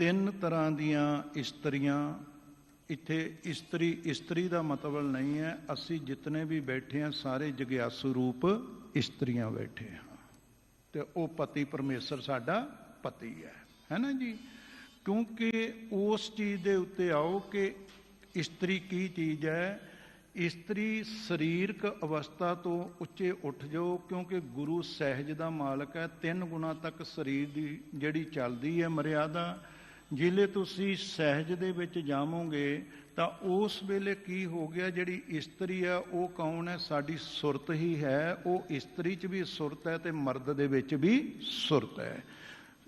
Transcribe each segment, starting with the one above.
ਤਿੰਨ ਤਰ੍ਹਾਂ ਦੀਆਂ ਇਸਤਰੀਆਂ। ਇੱਥੇ ਇਸਤਰੀ ਇਸਤਰੀ ਦਾ ਮਤਲਬ ਨਹੀਂ ਹੈ, ਅਸੀਂ ਜਿਤਨੇ ਵੀ ਬੈਠੇ ਹਾਂ, ਸਾਰੇ ਜਗਿਆਸੂ ਰੂਪ ਇਸਤਰੀਆਂ ਬੈਠੇ ਹਾਂ। ਤੇ ਉਹ ਪਤੀ ਪਰਮੇਸ਼ਰ ਸਾਡਾ ਪਤੀ ਹੈ। ਹੈ ਨਾ ਜੀ? ਕਿਉਂਕਿ ਉਸ ਚੀਜ਼ ਦੇ ਉੱਤੇ ਆਓ ਕਿ ਇਸਤਰੀ ਕੀ ਚੀਜ਼ ਹੈ। ਇਸਤਰੀ ਸਰੀਰਕ ਅਵਸਥਾ ਤੋਂ ਉੱਚੇ ਉੱਠ ਜਾਓ, ਕਿਉਂਕਿ ਗੁਰੂ ਸਹਿਜ ਦਾ ਮਾਲਕ ਹੈ। ਤਿੰਨ ਗੁਣਾ ਤੱਕ ਸਰੀਰ ਦੀ ਜਿਹੜੀ ਚੱਲਦੀ ਹੈ ਮਰਿਆਦਾ ਜਿਲੇ ਤੁਸੀਂ ਸਹਿਜ ਦੇ ਵਿੱਚ ਜਾਵੋਗੇ ਤਾਂ ਉਸ ਵੇਲੇ ਕੀ ਹੋ ਗਿਆ? ਜਿਹੜੀ ਇਸਤਰੀ ਆ ਉਹ ਕੌਣ ਹੈ? ਸਾਡੀ ਸੁਰਤ ਹੀ ਹੈ। ਉਹ ਇਸਤਰੀ 'ਚ ਵੀ ਸੁਰਤ ਹੈ ਤੇ ਮਰਦ ਦੇ ਵਿੱਚ ਵੀ ਸੁਰਤ ਹੈ।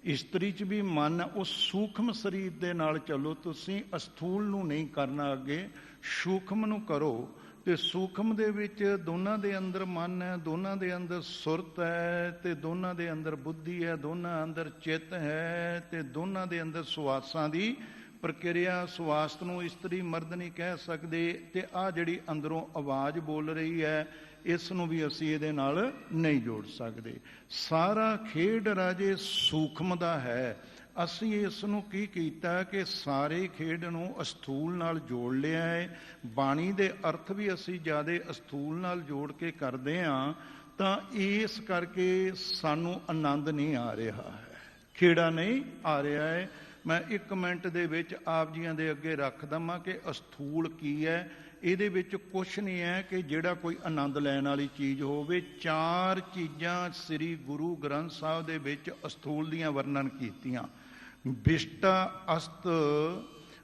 ਇਸਤਰੀ 'ਚ ਵੀ ਮਨ ਹੈ, ਉਹ ਸੂਖਮ ਸਰੀਰ ਦੇ ਨਾਲ ਚੱਲੋ। ਤੁਸੀਂ ਅਸਥੂਲ ਨੂੰ ਨਹੀਂ ਕਰਨਾ ਅੱਗੇ। ਸੂਖਮ ਨੂੰ ਕਰੋ। ਤੇ ਸੂਖਮ ਦੇ ਵਿੱਚ ਦੋਨਾਂ ਦੇ ਅੰਦਰ ਮਨ ਹੈ, ਦੋਨਾਂ ਦੇ ਅੰਦਰ ਸੁਰਤ ਹੈ ਤੇ ਦੋਨਾਂ ਦੇ ਅੰਦਰ ਬੁੱਧੀ ਹੈ, ਦੋਨਾਂ ਅੰਦਰ ਚਿੱਤ ਹੈ ਤੇ ਦੋਨਾਂ ਦੇ ਅੰਦਰ ਸੁਆਸਾਂ ਦੀ ਪ੍ਰਕਿਰਿਆ। ਸੁਆਸਤ ਨੂੰ ਇਸਤਰੀ ਮਰਦ ਨਹੀਂ ਕਹਿ ਸਕਦੇ ਤੇ ਆ ਜਿਹੜੀ ਅੰਦਰੋਂ ਆਵਾਜ਼ ਬੋਲ ਰਹੀ ਹੈ, ਇਸ ਨੂੰ ਵੀ ਅਸੀਂ ਇਹਦੇ ਨਾਲ ਨਹੀਂ ਜੋੜ ਸਕਦੇ। ਸਾਰਾ ਖੇਡ ਰਾਜੇ ਸੂਖਮ ਦਾ ਹੈ। ਅਸੀਂ ਇਸ ਨੂੰ ਕੀ ਕੀਤਾ ਕਿ ਸਾਰੇ ਖੇਡ ਨੂੰ ਅਸਥੂਲ ਨਾਲ ਜੋੜ ਲਿਆ ਹੈ। ਬਾਣੀ ਦੇ ਅਰਥ ਵੀ ਅਸੀਂ ਜ਼ਿਆਦਾ ਅਸਥੂਲ ਨਾਲ ਜੋੜ ਕੇ ਕਰਦੇ ਹਾਂ, ਤਾਂ ਇਸ ਕਰਕੇ ਸਾਨੂੰ ਆਨੰਦ ਨਹੀਂ ਆ ਰਿਹਾ ਹੈ। ਖੇੜਾ ਨਹੀਂ ਆ ਰਿਹਾ ਹੈ। ਮੈਂ ਇੱਕ ਮਿੰਟ ਦੇ ਵਿੱਚ ਆਪ ਜੀਆਂ ਦੇ ਅੱਗੇ ਰੱਖ ਦਵਾਂ ਕਿ ਅਸਥੂਲ ਕੀ ਹੈ। ਇਹਦੇ ਵਿੱਚ ਕੁਝ ਨਹੀਂ ਹੈ ਕਿ ਜਿਹੜਾ ਕੋਈ ਆਨੰਦ ਲੈਣ ਵਾਲੀ ਚੀਜ਼ ਹੋਵੇ। ਚਾਰ ਚੀਜ਼ਾਂ ਸ੍ਰੀ ਗੁਰੂ ਗ੍ਰੰਥ ਸਾਹਿਬ ਦੇ ਵਿੱਚ ਅਸਥੂਲ ਦੀਆਂ ਵਰਣਨ ਕੀਤੀਆਂ। ਬਿਸ਼ਟਾ ਅਸਤ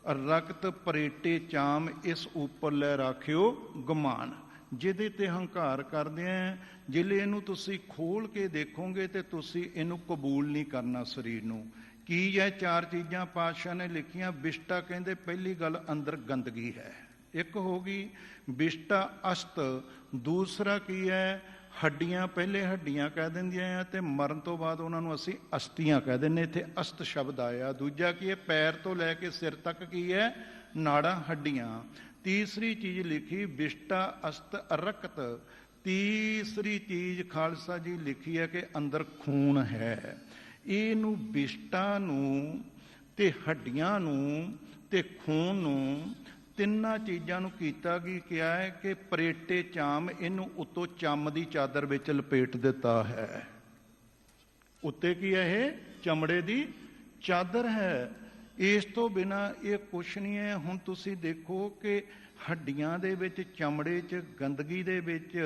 ਰਕਤ ਪਰੇਟੇ ਚਾਮ ਇਸ ਉੱਪਰ ਲੈ ਰਾਖਿਓ ਗਮਾਨ। ਜਿਹਦੇ ਤੇ ਹੰਕਾਰ ਕਰਦੇ ਆ ਜਿਲੇ ਇਹਨੂੰ ਤੁਸੀਂ ਖੋਲ ਕੇ ਦੇਖੋਗੇ ਤੇ ਤੁਸੀਂ ਇਹਨੂੰ ਕਬੂਲ ਨਹੀਂ ਕਰਨਾ ਸਰੀਰ ਨੂੰ। ਕੀ ਹੈ ਚਾਰ ਚੀਜ਼ਾਂ ਪਾਤਸ਼ਾਹ ਨੇ ਲਿਖੀਆਂ? ਬਿਸ਼ਟਾ ਕਹਿੰਦੇ ਪਹਿਲੀ ਗੱਲ ਅੰਦਰ ਗੰਦਗੀ ਹੈ। ਇੱਕ ਹੋ ਗਈ ਬਿਸ਼ਟਾ ਅਸਤ, ਦੂਸਰਾ ਕੀ ਹੈ? ਹੱਡੀਆਂ ਪਹਿਲੇ ਹੱਡੀਆਂ ਕਹਿ ਦਿੰਦੀਆਂ ਆ ਤੇ ਮਰਨ ਤੋਂ ਬਾਅਦ ਉਹਨਾਂ ਨੂੰ ਅਸੀਂ ਅਸਤੀਆਂ ਕਹਿ ਦਿੰਨੇ ਇੱਥੇ ਅਸਤ ਸ਼ਬਦ ਆਇਆ। ਦੂਜਾ ਕੀ ਹੈ? ਪੈਰ ਤੋਂ ਲੈ ਕੇ ਸਿਰ ਤੱਕ ਕੀ ਹੈ? ਨਾੜਾਂ, ਹੱਡੀਆਂ। ਤੀਸਰੀ ਚੀਜ਼ ਲਿਖੀ ਵਿਸ਼ਟਾ ਅਸਤ ਅਰਕਤ। ਤੀਸਰੀ ਚੀਜ਼ ਖਾਲਸਾ ਜੀ ਲਿਖੀ ਹੈ ਕਿ ਅੰਦਰ ਖੂਨ ਹੈ। ਇਹਨੂੰ ਵਿਸ਼ਟਾ ਨੂੰ ਤੇ ਹੱਡੀਆਂ ਨੂੰ ਤੇ ਖੂਨ ਨੂੰ ਤਿੰਨਾਂ ਚੀਜ਼ਾਂ ਨੂੰ ਕੀਤਾ ਕੀ ਕਿਹਾ ਹੈ ਕਿ ਪਰੇਟੇ ਚਾਮ ਇਹਨੂੰ ਉਤੋਂ ਚੰਮ ਦੀ ਚਾਦਰ ਵਿੱਚ ਲਪੇਟ ਦਿੱਤਾ ਹੈ। ਉੱਤੇ ਕੀ ਹੈ ਇਹ? ਚਮੜੇ ਦੀ ਚਾਦਰ ਹੈ। ਇਸ ਤੋਂ ਬਿਨਾ ਇਹ ਕੁਛ ਨਹੀਂ ਹੈ। ਹੁਣ ਤੁਸੀਂ ਦੇਖੋ ਕਿ ਹੱਡੀਆਂ ਦੇ ਵਿੱਚ, ਚਮੜੇ 'ਚ, ਗੰਦਗੀ ਦੇ ਵਿੱਚ,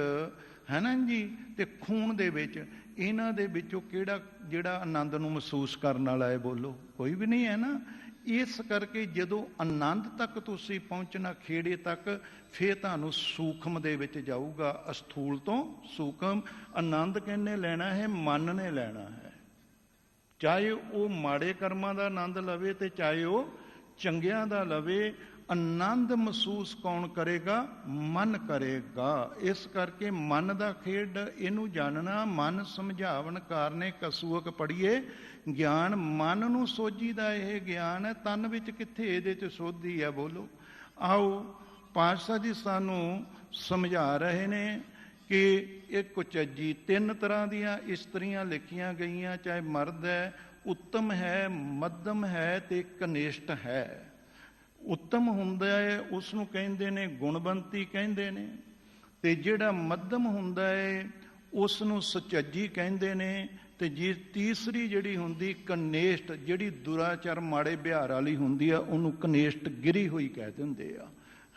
ਹੈ ਨਾ ਜੀ? ਤੇ ਖੂਨ ਦੇ ਵਿੱਚ, ਇਹਨਾਂ ਦੇ ਵਿੱਚੋਂ ਕਿਹੜਾ, ਜਿਹੜਾ ਆਨੰਦ ਨੂੰ ਮਹਿਸੂਸ ਕਰਨ ਵਾਲਾ ਹੈ ਬੋਲੋ? ਕੋਈ ਵੀ ਨਹੀਂ ਹੈ ਨਾ। ਇਸ ਕਰਕੇ ਜਦੋਂ ਆਨੰਦ ਤੱਕ ਤੁਸੀਂ ਪਹੁੰਚਣਾ, ਖੇੜੇ ਤੱਕ, ਫੇਰ ਤੁਹਾਨੂੰ ਸੂਖਮ ਦੇ ਵਿੱਚ ਜਾਊਗਾ। ਅਸਥੂਲ ਤੋਂ ਸੂਖਮ ਆਨੰਦ ਕਿੰਨੇ ਲੈਣਾ ਹੈ? ਮਨ ਨੇ ਲੈਣਾ ਹੈ। ਚਾਹੇ ਉਹ ਮਾੜੇ ਕਰਮਾਂ ਦਾ ਆਨੰਦ ਲਵੇ ਤੇ ਚਾਹੇ ਉਹ ਚੰਗਿਆਂ ਦਾ ਲਵੇ ਆਨੰਦ ਮਹਿਸੂਸ ਕੌਣ ਕਰੇਗਾ? ਮਨ ਕਰੇਗਾ। ਇਸ ਕਰਕੇ ਮਨ ਦਾ ਖੇਡ, ਇਹਨੂੰ ਜਾਣਨਾ, ਮਨ ਸਮਝਾਵਨ ਕਾਰਨੇ ਕਸੂਕ ਪੜੀਏ ਗਿਆਨ ਮਨ ਨੂੰ ਸੋਝੀ ਦਾ ਇਹ ਗਿਆਨ ਹੈ ਤਨ ਵਿੱਚ ਕਿੱਥੇ ਇਹਦੇ ਚ ਸੋਧੀ ਹੈ ਬੋਲੋ। ਆਓ, ਪਾਤਸ਼ਾਹ ਜੀ ਸਾਨੂੰ ਸਮਝਾ ਰਹੇ ਨੇ ਕਿ ਇਹ ਕੁਚੱਜੀ ਤਿੰਨ ਤਰ੍ਹਾਂ ਦੀਆਂ ਇਸਤਰੀਆਂ ਲਿਖੀਆਂ ਗਈਆਂ, ਚਾਹੇ ਮਰਦ ਹੈ, ਉੱਤਮ ਹੈ, ਮੱਧਮ ਹੈ ਤੇ ਕਨਿਸ਼ਟ ਹੈ। ਉੱਤਮ ਹੁੰਦਾ ਹੈ ਉਸ ਨੂੰ ਕਹਿੰਦੇ ਨੇ ਗੁਣਵੰਤੀ ਕਹਿੰਦੇ ਨੇ। ਤੇ ਜਿਹੜਾ ਮੱਧਮ ਹੁੰਦਾ ਹੈ ਉਸ ਨੂੰ ਸੁਚੱਜੀ ਕਹਿੰਦੇ ਨੇ। ਤੇ ਜੀ ਤੀਸਰੀ ਜਿਹੜੀ ਹੁੰਦੀ, ਕਨੇਸ਼ਟ, ਜਿਹੜੀ ਦੁਰਾਚਰ ਮਾੜੇ ਵਿਹਾਰ ਵਾਲੀ ਹੁੰਦੀ ਆ, ਉਹਨੂੰ ਕਨੇਸ਼ਟ ਗਿਰੀ ਹੋਈ ਕਹਿ ਦਿੰਦੇ ਆ।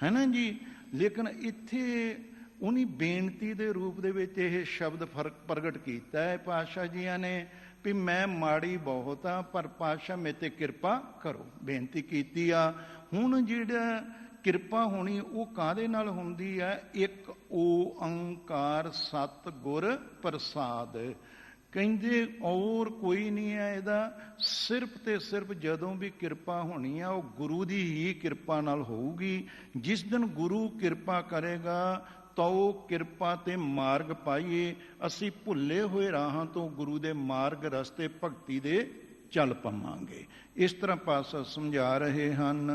ਹੈ ਨਾ ਜੀ? ਲੇਕਿਨ ਇੱਥੇ ਉਹਨੀ ਬੇਨਤੀ ਦੇ ਰੂਪ ਦੇ ਵਿੱਚ ਇਹ ਸ਼ਬਦ ਫ਼ਰਕ ਪ੍ਰਗਟ ਕੀਤਾ ਹੈ ਪਾਤਸ਼ਾਹ ਜੀਆਂ ਨੇ ਵੀ ਮੈਂ ਮਾੜੀ ਬਹੁਤ ਆ, ਪਰ ਪਾਤਸ਼ਾਹ ਮੇਰੇ ਤੇ ਕਿਰਪਾ ਕਰੋ। ਬੇਨਤੀ ਕੀਤੀ ਆ ਹੁਣ ਜਿਹੜਾ ਕਿਰਪਾ ਹੋਣੀ ਉਹ ਕਾਦੇ ਨਾਲ ਹੁੰਦੀ ਹੈ? ਇੱਕ ਓੰਕਾਰ ਸਤ ਗੁਰ ਪ੍ਰਸਾਦ। ਕਹਿੰਦੇ ਔਰ ਕੋਈ ਨਹੀਂ ਹੈ ਇਹਦਾ। ਸਿਰਫ ਤੇ ਸਿਰਫ ਜਦੋਂ ਵੀ ਕਿਰਪਾ ਹੋਣੀ ਆ, ਉਹ ਗੁਰੂ ਦੀ ਹੀ ਕਿਰਪਾ ਨਾਲ ਹੋਊਗੀ। ਜਿਸ ਦਿਨ ਗੁਰੂ ਕਿਰਪਾ ਕਰੇਗਾ, ਤਾਂ ਉਹ ਕਿਰਪਾ ਤੇ ਮਾਰਗ ਪਾਈਏ। ਅਸੀਂ ਭੁੱਲੇ ਹੋਏ ਰਾਹਾਂ ਤੋਂ ਗੁਰੂ ਦੇ ਮਾਰਗ ਰਸਤੇ ਭਗਤੀ ਦੇ ਚੱਲ ਪਵਾਂਗੇ। ਇਸ ਤਰ੍ਹਾਂ ਪਾਸਾ ਸਮਝਾ ਰਹੇ ਹਨ।